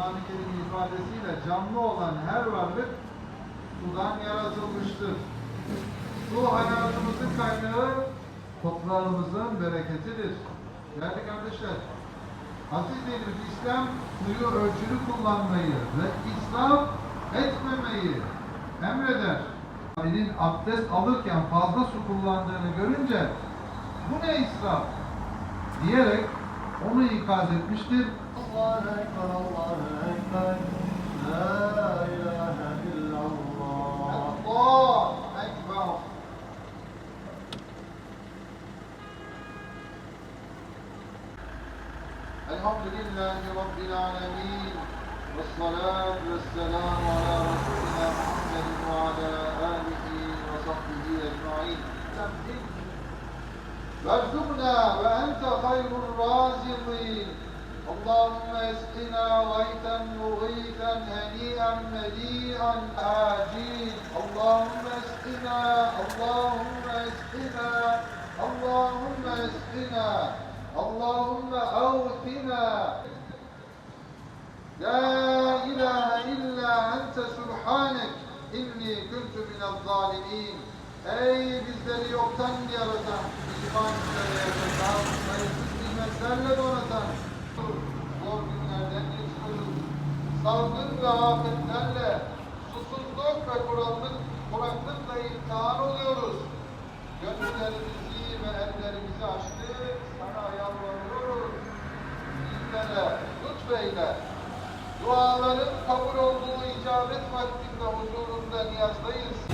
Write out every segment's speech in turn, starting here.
Kur'an-ı Kerim ifadesiyle canlı olan her varlık sudan yaratılmıştır. Su hayatımızın kaynağı, toprağımızın bereketidir. Değerli kardeşler, aziz dinimiz İslam suyu ölçülü kullanmayı ve israf etmemeyi emreder. Abinin abdest alırken fazla su kullandığını görünce bu ne israf diyerek onu ikaz etmiştir. Allahu Ekber, Allahu Ekber, La ilahe illallah. Allah Ekber. Elhamdülillahi Rabbil alemin. Vessalatu vesselamu ala Resulina Muhammedin ve ala alihi ve sahbihi ecmain. Verzuqna ve en خير الرازقين. اللهم اسقنا غيثا مغيثا هنيئا مليئا عاجل اللهم اسقنا اللهم اسقنا اللهم اسقنا اللهم أوثنا لا إله إلا أنت سبحانك إني كنت من الظالمين. Ey bizleri yoktan yaratan, iman üzere yaşatan, sayısız nimetlerle donatan, zor günlerden geçiyoruz. Salgın ve afetlerle, susuzluk ve kuraklık, kuraklıkla imtihan oluyoruz. Gönüllerimizi ve ellerimizi açtık, sana yalvarıyoruz. Bizlere lütfeyle, duaların kabul olduğu icabet vaktinde huzurunda niyazdayız.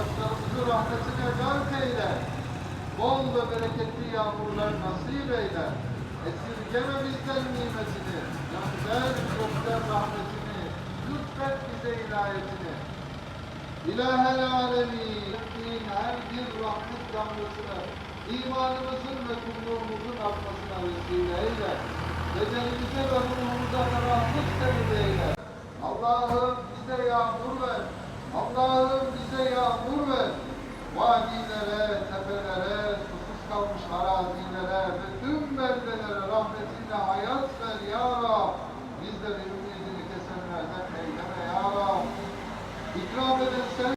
Topraklarımızı rahmetine gark eyle. Bol ve bereketli yağmurlar nasip eyle. Esirgeme bizden nimetini, gönder gökten rahmetini, lütfet bize ilahiyetini. İlahel alemin, her bir rahmet damlasını, imanımızın ve kulluğumuzun artmasına vesile eyle. Becerimize ve ruhumuza rahmet sevdi eyle. Allah'ım bize yağmur ver. Allah'ım bize yağmur ver. Vadilere, tepelere, susuz kalmış arazilere ve tüm beldelere rahmetinle hayat ver ya Rab. Bizleri ümidini kesenlerden eyleme ya Rab. İkram eden sen